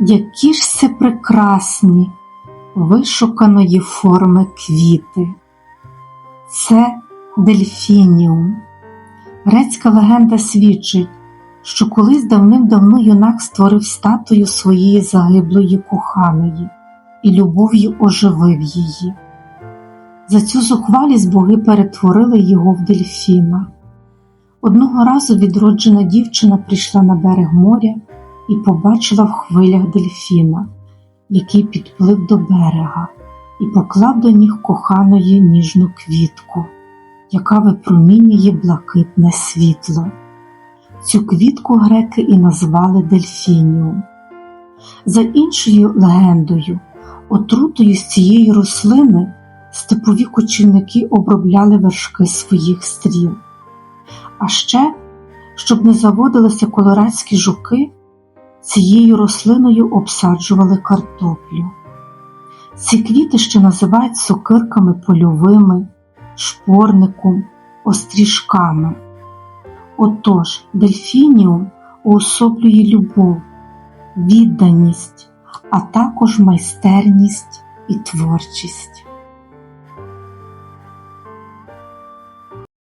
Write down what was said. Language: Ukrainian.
Які ж це прекрасні, вишуканої форми квіти. Це дельфініум. Грецька легенда свідчить, що колись давним-давно юнак створив статую своєї загиблої коханої і любов'ю оживив її. За цю зухвалість боги перетворили його в дельфіна. Одного разу відроджена дівчина прийшла на берег моря і побачила в хвилях дельфіна, який підплив до берега і поклав до ніг коханої ніжну квітку, яка випромінює блакитне світло. Цю квітку греки і назвали дельфініум. За іншою легендою, отрутою з цієї рослини степові кочівники обробляли вершки своїх стріл. А ще, щоб не заводилися колорадські жуки, цією рослиною обсаджували картоплю. Ці квіти ще називають сокирками польовими, шпорником, острішками. Отож, дельфініум уособлює любов, відданість, а також майстерність і творчість.